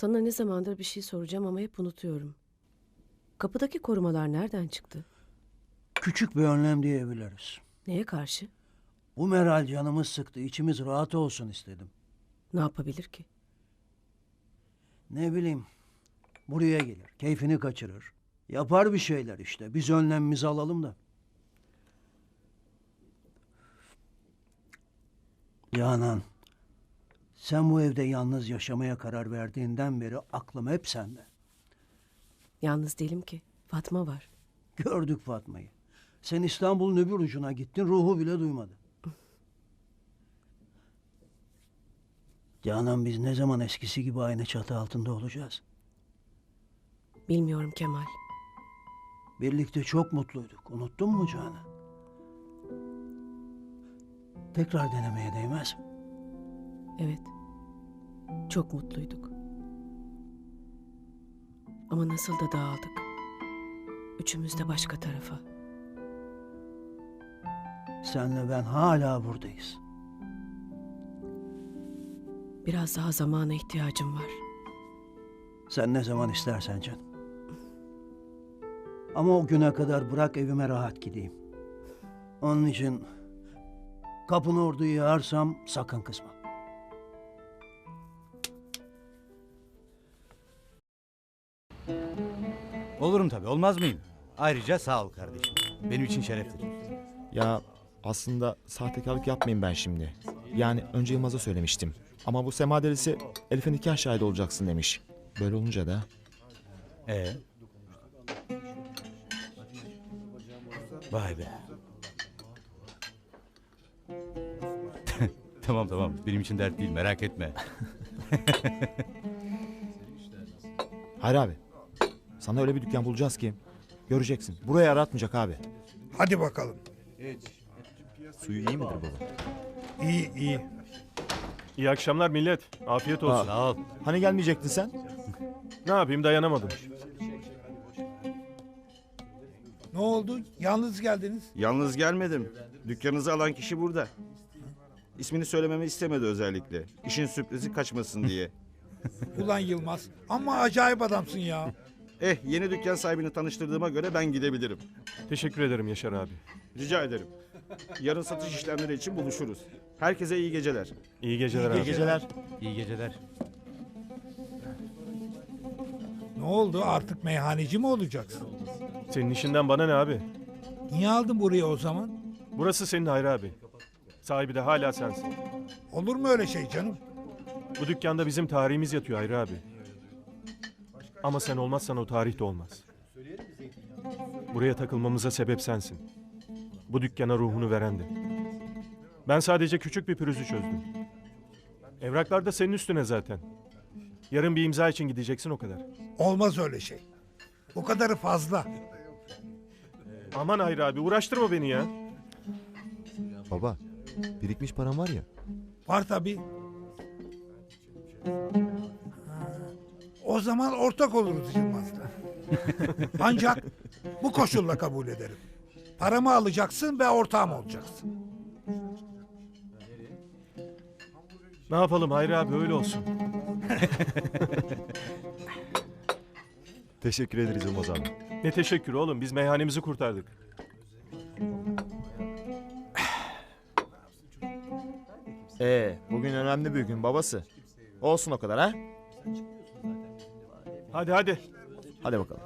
Sana ne zamandır bir şey soracağım ama hep unutuyorum. Kapıdaki korumalar nereden çıktı? Küçük bir önlem diyebiliriz. Neye karşı? Bu meral canımız sıktı. içimiz rahat olsun istedim. Ne yapabilir ki? Ne bileyim. Buraya gelir. Keyfini kaçırır. Yapar bir şeyler işte. Biz önlemimizi alalım da. Canan. Sen bu evde yalnız yaşamaya karar verdiğinden beri aklım hep sende. Yalnız değilim ki. Fatma var. Gördük Fatma'yı. Sen İstanbul'un öbür ucuna gittin, ruhu bile duymadı. Canan biz ne zaman eskisi gibi aynı çatı altında olacağız? Bilmiyorum Kemal. Birlikte çok mutluyduk. Unuttun mu Canan? Tekrar denemeye değmez mi? Evet. Çok mutluyduk. Ama nasıl da dağıldık. Üçümüz de başka tarafa. Senle ben hala buradayız. Biraz daha zamana ihtiyacım var. Sen ne zaman istersen canım. Ama o güne kadar bırak evime rahat gideyim. Onun için kapını orada yağarsam sakın kızma. Olurum tabii, olmaz mıyım? Ayrıca sağ ol kardeşim. Benim için şereftir. Ya aslında sahtekarlık yapmayayım ben şimdi. Yani önce Yılmaz'a söylemiştim. Ama bu Sema delisi Elif'e nikah şahidi olacaksın demiş. Böyle olunca da Ee? Vay be. tamam tamam, benim için dert değil, merak etme. Hayır abi. Sana öyle bir dükkan bulacağız ki göreceksin. Burayı aratmayacak abi. Hadi bakalım. Suyu iyi midir baba? İyi iyi. İyi akşamlar millet. Afiyet olsun. Sağ ol. Hani gelmeyecektin sen? Ne yapayım dayanamadım. Ne oldu? Yalnız geldiniz. Yalnız gelmedim. Dükkanınızı alan kişi burada. İsmini söylememi istemedi özellikle. İşin sürprizi kaçmasın diye. Ulan Yılmaz. Ama acayip adamsın ya. Eh yeni dükkan sahibini tanıştırdığıma göre ben gidebilirim. Teşekkür ederim Yaşar abi. Rica ederim. Yarın satış işlemleri için buluşuruz. Herkese iyi geceler. İyi geceler abi. İyi geceler. İyi geceler. Ne oldu? Artık meyhaneci mi olacaksın? Senin işinden bana ne abi? Niye aldın burayı o zaman? Burası senin Hayri abi. Sahibi de hala sensin. Olur mu öyle şey canım? Bu dükkanda bizim tarihimiz yatıyor Hayri abi. Ama sen olmazsan o tarih de olmaz. Buraya takılmamıza sebep sensin. Bu dükkana ruhunu veren de. Ben sadece küçük bir pürüzü çözdüm. Evraklar da senin üstüne zaten. Yarın bir imza için gideceksin o kadar. Olmaz öyle şey. Bu kadarı fazla. Aman Hayri abi uğraştırma beni ya. Baba birikmiş param var ya. Var tabii. O zaman ortak oluruz Yılmaz'la. Ancak bu koşulla kabul ederim. Paramı alacaksın ve ortağım olacaksın. Ne yapalım Hayri abi öyle olsun. Teşekkür ederiz Yılmaz abi. Ne teşekkür oğlum biz meyhanemizi kurtardık. Ee, bugün önemli bir gün babası. Olsun o kadar ha? Hadi hadi. Hadi bakalım.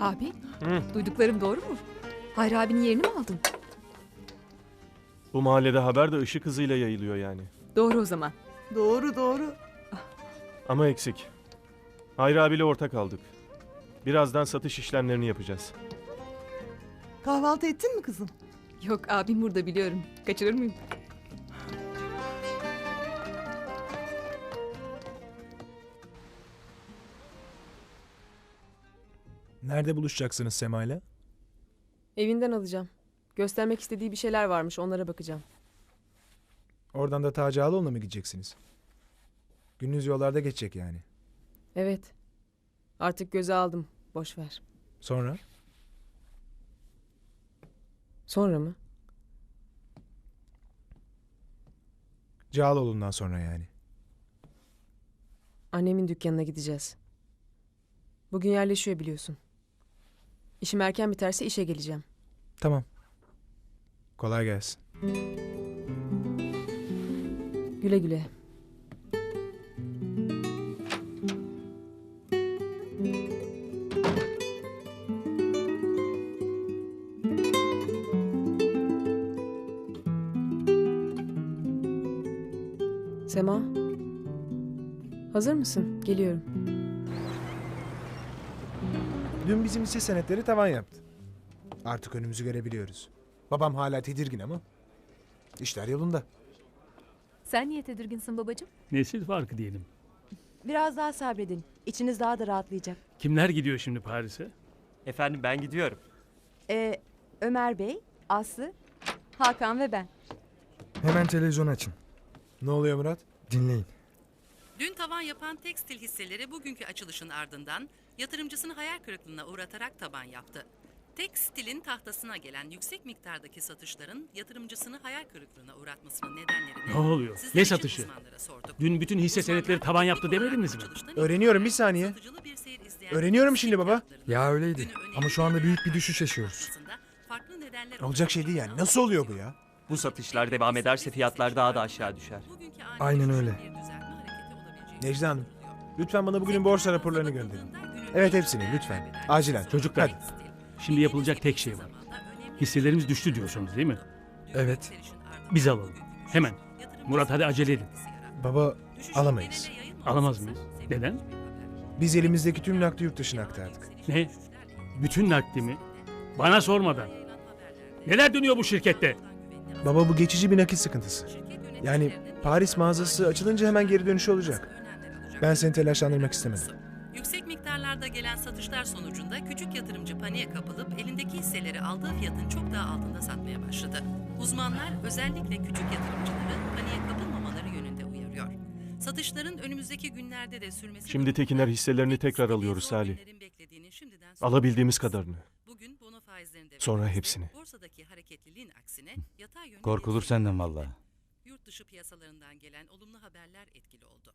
Abi, Hı. duyduklarım doğru mu? Hayri abinin yerini mi aldın? Bu mahallede haber de ışık hızıyla yayılıyor yani. Doğru o zaman. Doğru doğru. Ama eksik. Hayri abiyle ortak aldık. Birazdan satış işlemlerini yapacağız. Kahvaltı ettin mi kızım? Yok abim burada biliyorum. Kaçırır mıyım? Nerede buluşacaksınız Sema'yla? Evinden alacağım. Göstermek istediği bir şeyler varmış onlara bakacağım. Oradan da Taci Ağaoğlu'na mı gideceksiniz? Gününüz yollarda geçecek yani. Evet. Artık göze aldım. Boş ver. Sonra? Sonra mı? Cağaloğlu'ndan sonra yani. Annemin dükkanına gideceğiz. Bugün yerleşiyor biliyorsun. İşim erken biterse işe geleceğim. Tamam. Kolay gelsin. Güle güle. Sema. Hazır mısın? Geliyorum. Dün bizim lise senetleri tavan yaptı. Artık önümüzü görebiliyoruz. Babam hala tedirgin ama işler yolunda. Sen niye tedirginsin babacığım? Nesil farkı diyelim. Biraz daha sabredin. İçiniz daha da rahatlayacak. Kimler gidiyor şimdi Paris'e? Efendim ben gidiyorum. Ee, Ömer Bey, Aslı, Hakan ve ben. Hemen televizyon açın. Ne oluyor Murat? Dinleyin. Dün tavan yapan tekstil hisseleri bugünkü açılışın ardından yatırımcısını hayal kırıklığına uğratarak taban yaptı. Tekstilin tahtasına gelen yüksek miktardaki satışların yatırımcısını hayal kırıklığına uğratmasının nedenlerini Ne oluyor? sizler Ne için satışı? Dün bütün hisse Uzmanlar senetleri tavan yaptı demediniz mi? Öğreniyorum, bir saniye. Öğreniyorum şimdi baba. Ya öyleydi. Ama şu anda büyük bir düşüş yaşıyoruz. Olacak şey değil yani. Nasıl oluyor bu ya? Bu satışlar devam ederse fiyatlar daha da aşağı düşer. Aynen öyle. Necla Hanım, lütfen bana bugünün borsa raporlarını gönderin. Evet hepsini lütfen. Acilen. Çocuklar, Hadi. Şimdi yapılacak tek şey var. Hisselerimiz düştü diyorsunuz değil mi? Evet. Biz alalım. Hemen. Murat hadi acele edin. Baba alamayız. Alamaz mıyız? Neden? Biz elimizdeki tüm nakdi yurt dışına aktardık. Ne? Bütün nakdimi? Bana sormadan. Neler dönüyor bu şirkette? Baba bu geçici bir nakit sıkıntısı. Yani Paris mağazası açılınca hemen geri dönüşü olacak. Ben seni telaşlandırmak istemedim. Miktarlarda gelen satışlar sonucunda küçük yatırımcı paniğe kapılıp elindeki hisseleri aldığı fiyatın çok daha altında satmaya başladı. Uzmanlar özellikle küçük yatırımcıları paniğe kapılmamaları yönünde uyarıyor. Satışların önümüzdeki günlerde de sürmesi... Şimdi Tekinler hisselerini tekrar alıyoruz Salih. Alabildiğimiz kadarını. Bugün bono faizlerinde Sonra hepsini. Borsadaki hareketliliğin aksine yatay yönde Korkulur senden vallahi. Yurt dışı piyasalarından gelen olumlu haberler etkili oldu.